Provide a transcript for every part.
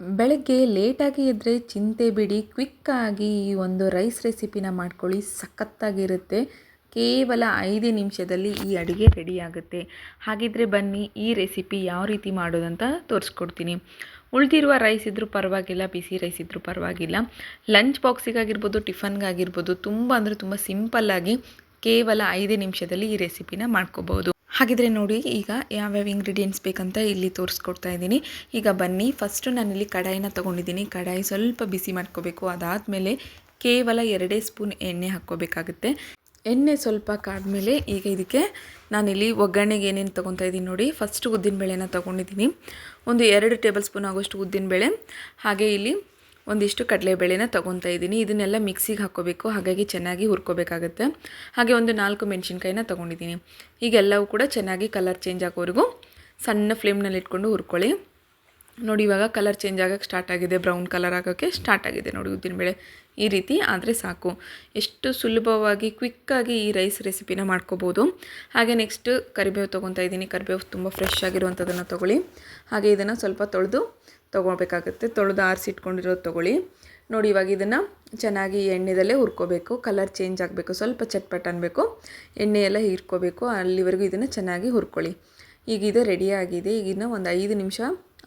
ಬೆಳಗ್ಗೆ ಲೇಟಾಗಿ ಇದ್ದರೆ ಚಿಂತೆ ಬಿಡಿ ಕ್ವಿಕ್ಕಾಗಿ ಈ ಒಂದು ರೈಸ್ ರೆಸಿಪಿನ ಮಾಡ್ಕೊಳ್ಳಿ. ಸಖತ್ತಾಗಿರುತ್ತೆ. ಕೇವಲ ಐದು ನಿಮಿಷದಲ್ಲಿ ಈ ಅಡುಗೆ ರೆಡಿಯಾಗುತ್ತೆ ಹಾಗಿದ್ರೆ ಬನ್ನಿ, ಈ ರೆಸಿಪಿ ಯಾವ ರೀತಿ ಮಾಡೋದಂತ ತೋರಿಸ್ಕೊಡ್ತೀನಿ. ಉಳಿದಿರುವ ರೈಸ್ ಇದ್ದರೂ ಪರವಾಗಿಲ್ಲ, ಬಿಸಿ ರೈಸ್ ಇದ್ದರೂ ಪರವಾಗಿಲ್ಲ. ಲಂಚ್ ಬಾಕ್ಸಿಗಾಗಿರ್ಬೋದು ಟಿಫನ್ಗಾಗಿರ್ಬೋದು ತುಂಬ ಅಂದರೆ ತುಂಬ ಸಿಂಪಲ್ಲಾಗಿ ಕೇವಲ ಐದು ನಿಮಿಷದಲ್ಲಿ ಈ ರೆಸಿಪಿನ ಮಾಡ್ಕೋಬೋದು ಹಾಗಿದ್ರೆ ನೋಡಿ, ಈಗ ಯಾವ್ಯಾವ ಇಂಗ್ರೀಡಿಯೆಂಟ್ಸ್ ಬೇಕಂತ ಇಲ್ಲಿ ತೋರಿಸ್ಕೊಡ್ತಾ ಇದ್ದೀನಿ. ಈಗ ಬನ್ನಿ ಫಸ್ಟು ನಾನಿಲ್ಲಿ ಕಡಾಯಿನ ತೊಗೊಂಡಿದ್ದೀನಿ. ಕಡಾಯಿ ಸ್ವಲ್ಪ ಬಿಸಿ ಮಾಡ್ಕೋಬೇಕು. ಅದಾದಮೇಲೆ ಕೇವಲ ಎರಡೇ ಸ್ಪೂನ್ ಎಣ್ಣೆ ಹಾಕ್ಕೋಬೇಕಾಗುತ್ತೆ. ಎಣ್ಣೆ ಸ್ವಲ್ಪ ಕಾದ್ಮೇಲೆ ಈಗ ಇದಕ್ಕೆ ನಾನಿಲ್ಲಿ ಒಗ್ಗರಣೆಗೆ ಏನೇನು ತೊಗೊತಾ ಇದ್ದೀನಿ ನೋಡಿ. ಫಸ್ಟ್ ಉದ್ದಿನಬೇಳೆನ ತೊಗೊಂಡಿದ್ದೀನಿ. ಒಂದು ಎರಡು ಟೇಬಲ್ ಸ್ಪೂನ್ ಆಗೋಷ್ಟು ಉದ್ದಿನಬೇಳೆ. ಹಾಗೆ ಇಲ್ಲಿ ಒಂದಿಷ್ಟು ಕಡಲೆಬೇಳೆನ ತೊಗೊತಾ ಇದ್ದೀನಿ. ಇದನ್ನೆಲ್ಲ ಮಿಕ್ಸಿಗೆ ಹಾಕ್ಕೋಬೇಕು. ಹಾಗಾಗಿ ಚೆನ್ನಾಗಿ ಹುರ್ಕೋಬೇಕಾಗುತ್ತೆ. ಹಾಗೆ ಒಂದು ನಾಲ್ಕು ಮೆಣಸಿನ್ಕಾಯಿನ ತೊಗೊಂಡಿದ್ದೀನಿ. ಈಗೆಲ್ಲವೂ ಕೂಡ ಚೆನ್ನಾಗಿ ಕಲರ್ ಚೇಂಜ್ ಆಗೋವರೆಗೂ ಸಣ್ಣ ಫ್ಲೇಮ್ನಲ್ಲಿ ಇಟ್ಕೊಂಡು ಹುರ್ಕೊಳ್ಳಿ. ನೋಡಿ, ಇವಾಗ ಕಲರ್ ಚೇಂಜ್ ಆಗೋಕ್ಕೆ ಸ್ಟಾರ್ಟ್ ಆಗಿದೆ. ಬ್ರೌನ್ ಕಲರ್ ಆಗೋಕ್ಕೆ ಸ್ಟಾರ್ಟ್ ಆಗಿದೆ. ನೋಡಿ ಉದ್ದಿನಬೇಳೆ ಈ ರೀತಿ ಆದರೆ ಸಾಕು. ಎಷ್ಟು ಸುಲಭವಾಗಿ ಕ್ವಿಕ್ಕಾಗಿ ಈ ರೈಸ್ ರೆಸಿಪಿನ ಮಾಡ್ಕೋಬೋದು. ಹಾಗೆ ನೆಕ್ಸ್ಟ್ ಕರಿಬೇವು ತೊಗೊತಾ ಇದ್ದೀನಿ. ಕರಿಬೇವು ತುಂಬ ಫ್ರೆಶ್ ಆಗಿರುವಂಥದ್ದನ್ನು ತೊಗೊಳ್ಳಿ. ಹಾಗೆ ಇದನ್ನು ಸ್ವಲ್ಪ ತೊಳೆದು ತೊಗೊಳ್ಬೇಕಾಗುತ್ತೆ. ತೊಳೆದು ಆರಿಸಿಟ್ಕೊಂಡಿರೋದು ತೊಗೊಳ್ಳಿ. ನೋಡಿ, ಇವಾಗ ಇದನ್ನು ಚೆನ್ನಾಗಿ ಎಣ್ಣೆದಲ್ಲೇ ಹುರ್ಕೋಬೇಕು. ಕಲರ್ ಚೇಂಜ್ ಆಗಬೇಕು. ಸ್ವಲ್ಪ ಚಟ್ಪಟ್ ಅನ್ನಬೇಕು ಎಣ್ಣೆ ಎಲ್ಲ ಹೀರ್ಕೋಬೇಕು. ಅಲ್ಲಿವರೆಗೂ ಇದನ್ನು ಚೆನ್ನಾಗಿ ಹುರ್ಕೊಳ್ಳಿ. ಈಗ ಇದು ರೆಡಿಯಾಗಿದೆ ಈಗಿನ ಒಂದು ಐದು ನಿಮಿಷ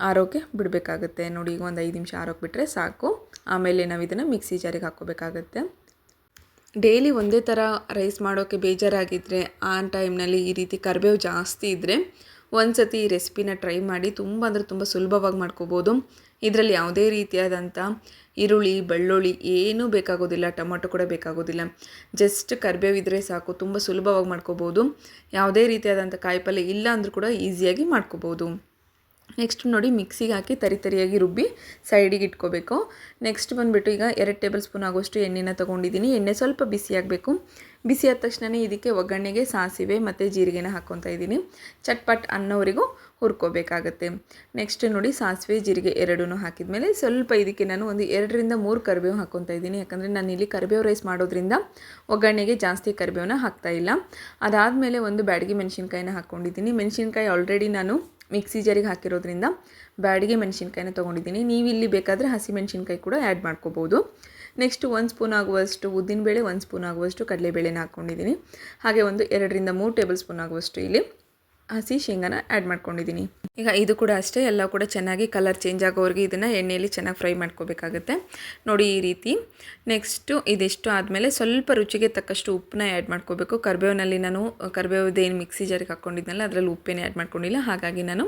ಆರೋಕ್ಕೆ ಬಿಡಬೇಕಾಗುತ್ತೆ. ನೋಡಿ, ಈಗ ಒಂದು ಐದು ನಿಮಿಷ ಆರೋಕ್ಕೆ ಬಿಟ್ಟರೆ ಸಾಕು. ಆಮೇಲೆ ನಾವು ಇದನ್ನು ಮಿಕ್ಸಿ ಜಾರಿಗೆ ಹಾಕ್ಕೋಬೇಕಾಗತ್ತೆ. ಡೈಲಿ ಒಂದೇ ಥರ ರೈಸ್ ಮಾಡೋಕ್ಕೆ ಬೇಜಾರಾಗಿದ್ದರೆ ಆ ಟೈಮ್ನಲ್ಲಿ ಈ ರೀತಿ ಕರಿಬೇವು ಜಾಸ್ತಿ ಇದ್ದರೆ ಒಂದು ಸತಿ ಈ ರೆಸಿಪಿನ ಟ್ರೈ ಮಾಡಿ ತುಂಬ ಅಂದರೆ ತುಂಬ ಸುಲಭವಾಗಿ ಮಾಡ್ಕೋಬೋದು. ಇದರಲ್ಲಿ ಯಾವುದೇ ರೀತಿಯಾದಂಥ ಈರುಳ್ಳಿ, ಬೆಳ್ಳುಳ್ಳಿ ಏನೂ ಬೇಕಾಗೋದಿಲ್ಲ, ಟೊಮೊಟೊ ಕೂಡ ಬೇಕಾಗೋದಿಲ್ಲ. ಜಸ್ಟ್ ಕರಿಬೇವಿದ್ರೆ ಸಾಕು, ತುಂಬ ಸುಲಭವಾಗಿ ಮಾಡ್ಕೋಬೋದು. ಯಾವುದೇ ರೀತಿಯಾದಂಥ ಕಾಯಿಪಲ್ಯ ಇಲ್ಲ ಅಂದರೂ ಕೂಡ ಈಸಿಯಾಗಿ ಮಾಡ್ಕೋಬೋದು. ನೆಕ್ಸ್ಟ್ ನೋಡಿ ಮಿಕ್ಸಿಗೆ ಹಾಕಿ ತರಿ ತರಿಯಾಗಿ ರುಬ್ಬಿ ಸೈಡಿಗೆ ಇಟ್ಕೋಬೇಕು. ನೆಕ್ಸ್ಟ್ ಬಂದುಬಿಟ್ಟು ಈಗ ಎರಡು ಟೇಬಲ್ ಸ್ಪೂನ್ ಆಗೋಷ್ಟು ಎಣ್ಣೆನ ತೊಗೊಂಡಿದ್ದೀನಿ. ಎಣ್ಣೆ ಸ್ವಲ್ಪ ಬಿಸಿ ಆಗಬೇಕು. ಬಿಸಿ ಆದ ತಕ್ಷಣ ಇದಕ್ಕೆ ಒಗ್ಗರಣೆಗೆ ಸಾಸಿವೆ ಮತ್ತು ಜೀರಿಗೆನ ಹಾಕ್ಕೊತಾ ಇದ್ದೀನಿ. ಚಟ್ಪಟ್ ಅನ್ನೋವರೆಗೂ ಹುರ್ಕೋಬೇಕಾಗತ್ತೆ. ನೆಕ್ಸ್ಟ್ ನೋಡಿ ಸಾಸಿವೆ, ಜೀರಿಗೆ ಎರಡೂ ಹಾಕಿದ್ಮೇಲೆ ಸ್ವಲ್ಪ ಇದಕ್ಕೆ ನಾನು ಒಂದು ಎರಡರಿಂದ ಮೂರು ಕರಿಬೇವು ಹಾಕ್ಕೊತಾ ಇದ್ದೀನಿ. ಯಾಕಂದರೆ ನಾನು ಇಲ್ಲಿ ಕರಿಬೇವು ರೈಸ್ ಮಾಡೋದ್ರಿಂದ ಒಗ್ಗರಣೆಗೆ ಜಾಸ್ತಿ ಕರಿಬೇವನ್ನ ಹಾಕ್ತಾಯಿಲ್ಲ ಅದಾದಮೇಲೆ ಒಂದು ಬ್ಯಾಡಗಿ ಮೆಣಸಿನ್ಕಾಯಿನ ಹಾಕ್ಕೊಂಡಿದ್ದೀನಿ ಮೆಣಸಿನ್ಕಾಯಿ ಆಲ್ರೆಡಿ ನಾನು ಮಿಕ್ಸಿ ಜಾರಿಗೆ ಹಾಕಿರೋದ್ರಿಂದ ಬ್ಯಾಡಿಗೆ ಮೆಣಸಿನ್ಕಾಯಿನ ತೊಗೊಂಡಿದ್ದೀನಿ. ನೀವು ಇಲ್ಲಿ ಬೇಕಾದರೆ ಹಸಿ ಮೆಣಸಿನ್ಕಾಯಿ ಕೂಡ ಆ್ಯಡ್ ಮಾಡ್ಕೋಬೋದು. ನೆಕ್ಸ್ಟ್ ಒಂದು ಸ್ಪೂನ್ ಆಗುವಷ್ಟು ಉದ್ದಿನಬೇಳೆ ಒಂದು ಸ್ಪೂನ್ ಆಗುವಷ್ಟು ಕಡಲೆಬೇಳೆನ ಹಾಕ್ಕೊಂಡಿದ್ದೀನಿ ಹಾಗೆ ಒಂದು ಎರಡರಿಂದ ಮೂರು ಟೇಬಲ್ ಸ್ಪೂನ್ ಆಗುವಷ್ಟು ಇಲ್ಲಿ ಹಸಿ ಶೇಂಗಾನ ಆ್ಯಡ್ ಮಾಡ್ಕೊಂಡಿದ್ದೀನಿ ಈಗ ಇದು ಕೂಡ ಅಷ್ಟೇ, ಎಲ್ಲ ಕೂಡ ಚೆನ್ನಾಗಿ ಕಲರ್ ಚೇಂಜ್ ಆಗೋವರೆಗೆ ಇದನ್ನು ಎಣ್ಣೆಯಲ್ಲಿ ಚೆನ್ನಾಗಿ ಫ್ರೈ ಮಾಡ್ಕೋಬೇಕಾಗುತ್ತೆ. ನೋಡಿ ಈ ರೀತಿ. ನೆಕ್ಸ್ಟು ಇದೆಷ್ಟು ಆದಮೇಲೆ ಸ್ವಲ್ಪ ರುಚಿಗೆ ತಕ್ಕಷ್ಟು ಉಪ್ಪನ್ನ ಆ್ಯಡ್ ಮಾಡ್ಕೋಬೇಕು. ಕರ್ಬೇವಿನಲ್ಲಿ ನಾನು ಕರಿಬೇವದೇನು ಮಿಕ್ಸಿ ಜಾರಿಗೆ ಹಾಕ್ಕೊಂಡಿದ್ನಲ್ಲ ಅದರಲ್ಲಿ ಉಪ್ಪೇನೆ ಆ್ಯಡ್ ಮಾಡ್ಕೊಂಡಿಲ್ಲ. ಹಾಗಾಗಿ ನಾನು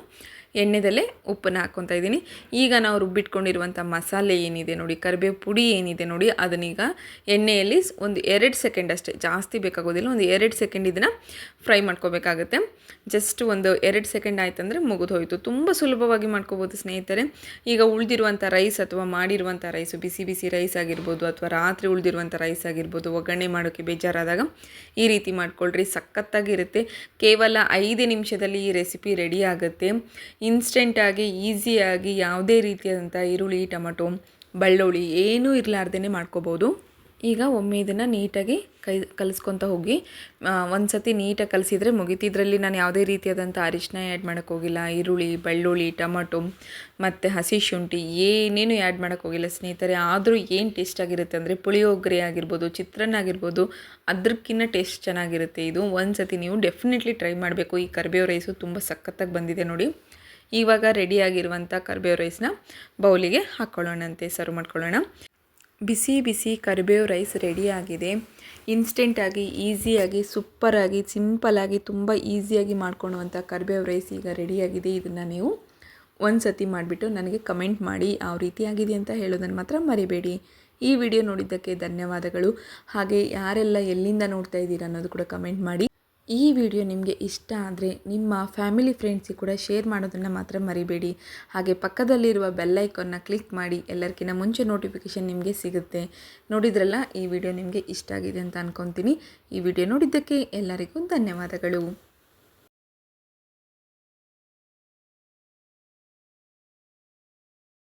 ಎಣ್ಣೆದಲ್ಲೇ ಉಪ್ಪನ್ನು ಹಾಕ್ಕೊತಾ ಇದ್ದೀನಿ. ಈಗ ನಾವು ರುಬ್ಬಿಟ್ಕೊಂಡಿರುವಂಥ ಮಸಾಲೆ ಏನಿದೆ ನೋಡಿ, ಕರಿಬೇವು ಪುಡಿ ಏನಿದೆ ನೋಡಿ, ಅದನ್ನೀಗ ಎಣ್ಣೆಯಲ್ಲಿ ಒಂದು ಎರಡು ಸೆಕೆಂಡ್ ಅಷ್ಟೇ, ಜಾಸ್ತಿ ಬೇಕಾಗೋದಿಲ್ಲ, ಒಂದು ಎರಡು ಸೆಕೆಂಡ್ ಇದನ್ನು ಫ್ರೈ ಮಾಡ್ಕೋಬೇಕಾಗುತ್ತೆ. ಜಸ್ಟ್ ಒಂದು ಎರಡು ಸೆಕೆಂಡ್ ಆಯ್ತಂದರೆ ಮುಗಿದು ಹೋಯಿತು. ತುಂಬ ಸುಲಭವಾಗಿ ಮಾಡ್ಕೋಬೋದು ಸ್ನೇಹಿತರೆ. ಈಗ ಉಳಿದಿರುವಂಥ ರೈಸ್ ಅಥವಾ ಮಾಡಿರುವಂಥ ರೈಸು, ಬಿಸಿ ಬಿಸಿ ರೈಸ್ ಆಗಿರ್ಬೋದು ಅಥವಾ ರಾತ್ರಿ ಉಳಿದಿರುವಂಥ ರೈಸ್ ಆಗಿರ್ಬೋದು, ಒಗ್ಗರಣೆ ಮಾಡೋಕ್ಕೆ ಬೇಜಾರಾದಾಗ ಈ ರೀತಿ ಮಾಡ್ಕೊಳ್ರಿ, ಸಖತ್ತಾಗಿರುತ್ತೆ. ಕೇವಲ ಐದು ನಿಮಿಷದಲ್ಲಿ ಈ ರೆಸಿಪಿ ರೆಡಿ ಆಗುತ್ತೆ. ಇನ್ಸ್ಟೆಂಟಾಗಿ ಈಸಿಯಾಗಿ ಯಾವುದೇ ರೀತಿಯಾದಂಥ ಈರುಳ್ಳಿ, ಟೊಮಟೊ, ಬೆಳ್ಳುಳ್ಳಿ ಏನೂ ಇರಲಾರ್ದೇ ಮಾಡ್ಕೋಬೋದು. ಈಗ ಒಮ್ಮೆ ಇದನ್ನು ನೀಟಾಗಿ ಕೈ, ಕಲಿಸ್ಕೊತ ಹೋಗಿ ಒಂದು ಸತಿ ನೀಟಾಗಿ ಕಲಿಸಿದರೆ ಮುಗಿತಿದ್ರಲ್ಲಿ ನಾನು ಯಾವುದೇ ರೀತಿಯಾದಂಥ ಅರಿಶಿನ ಆ್ಯಡ್ ಮಾಡೋಕ್ಕೆ ಹೋಗಿಲ್ಲ. ಈರುಳ್ಳಿ, ಬೆಳ್ಳುಳ್ಳಿ, ಟೊಮಟೊ ಮತ್ತು ಹಸಿ ಶುಂಠಿ ಏನೇನು ಆ್ಯಡ್ ಮಾಡೋಕ್ಕೆ ಹೋಗಿಲ್ಲ. ಸ್ನೇಹಿತರೆ, ಆದರೂ ಏನು ಟೇಸ್ಟ್ ಆಗಿರುತ್ತೆ ಅಂದರೆ ಪುಳಿಯೋಗರೆ ಆಗಿರ್ಬೋದು, ಚಿತ್ರಾನ್ನ ಆಗಿರ್ಬೋದು ಅದಕ್ಕಿಂತ ಟೇಸ್ಟ್ ಚೆನ್ನಾಗಿರುತ್ತೆ. ಇದು ಒಂದು ಸತಿ ನೀವು ಡೆಫಿನೆಟ್ಲಿ ಟ್ರೈ ಮಾಡಬೇಕು. ಈ ಕರ್ಬೇವು ರೈಸು ತುಂಬ ಸಖತ್ತಾಗಿ ಬಂದಿದೆ ನೋಡಿ. ಇವಾಗ ರೆಡಿಯಾಗಿರುವಂಥ ಕರಿಬೇವು ರೈಸ್ನ ಬೌಲಿಗೆ ಹಾಕ್ಕೊಳ್ಳೋಣಂತೆ ಸರ್ವ್ ಮಾಡ್ಕೊಳ್ಳೋಣ. ಬಿಸಿ ಬಿಸಿ ಕರಿಬೇವು ರೈಸ್ ರೆಡಿಯಾಗಿದೆ ಇನ್ಸ್ಟೆಂಟಾಗಿ ಈಸಿಯಾಗಿ ಸೂಪರಾಗಿ ಸಿಂಪಲಾಗಿ ತುಂಬ ಈಸಿಯಾಗಿ ಮಾಡ್ಕೊಳ್ಳುವಂಥ ಕರಿಬೇವು ರೈಸ್ ಈಗ ರೆಡಿಯಾಗಿದೆ ಇದನ್ನು ನೀವು ಒಂದು ಸತಿ ಮಾಡಿಬಿಟ್ಟು ನನಗೆ ಕಮೆಂಟ್ ಮಾಡಿ, ಯಾವ ರೀತಿಯಾಗಿದೆ ಅಂತ ಹೇಳೋದನ್ನು ಮಾತ್ರ ಮರಿಬೇಡಿ. ಈ ವಿಡಿಯೋ ನೋಡಿದ್ದಕ್ಕೆ ಧನ್ಯವಾದಗಳು. ಹಾಗೆ ಯಾರೆಲ್ಲ ಎಲ್ಲಿಂದ ನೋಡ್ತಾ ಇದ್ದೀರಾ ಅನ್ನೋದು ಕೂಡ ಕಮೆಂಟ್ ಮಾಡಿ. ಈ ವಿಡಿಯೋ ನಿಮಗೆ ಇಷ್ಟ ಆದರೆ ನಿಮ್ಮ ಫ್ಯಾಮಿಲಿ ಫ್ರೆಂಡ್ಸಿಗೆ ಕೂಡ ಶೇರ್ ಮಾಡೋದನ್ನು ಮಾತ್ರ ಮರಿಬೇಡಿ. ಹಾಗೆ ಪಕ್ಕದಲ್ಲಿರುವ ಬೆಲ್ಲೈಕನ್ನ ಕ್ಲಿಕ್ ಮಾಡಿ ಎಲ್ಲರಿಗಿಂತ ಮುಂಚೆ ನೋಟಿಫಿಕೇಷನ್ ನಿಮಗೆ ಸಿಗುತ್ತೆ. ನೋಡಿದ್ರಲ್ಲ, ಈ ವಿಡಿಯೋ ನಿಮಗೆ ಇಷ್ಟ ಆಗಿದೆ ಅಂತ ಅಂದ್ಕೊತೀನಿ ಈ ವಿಡಿಯೋ ನೋಡಿದ್ದಕ್ಕೆ ಎಲ್ಲರಿಗೂ ಧನ್ಯವಾದಗಳು.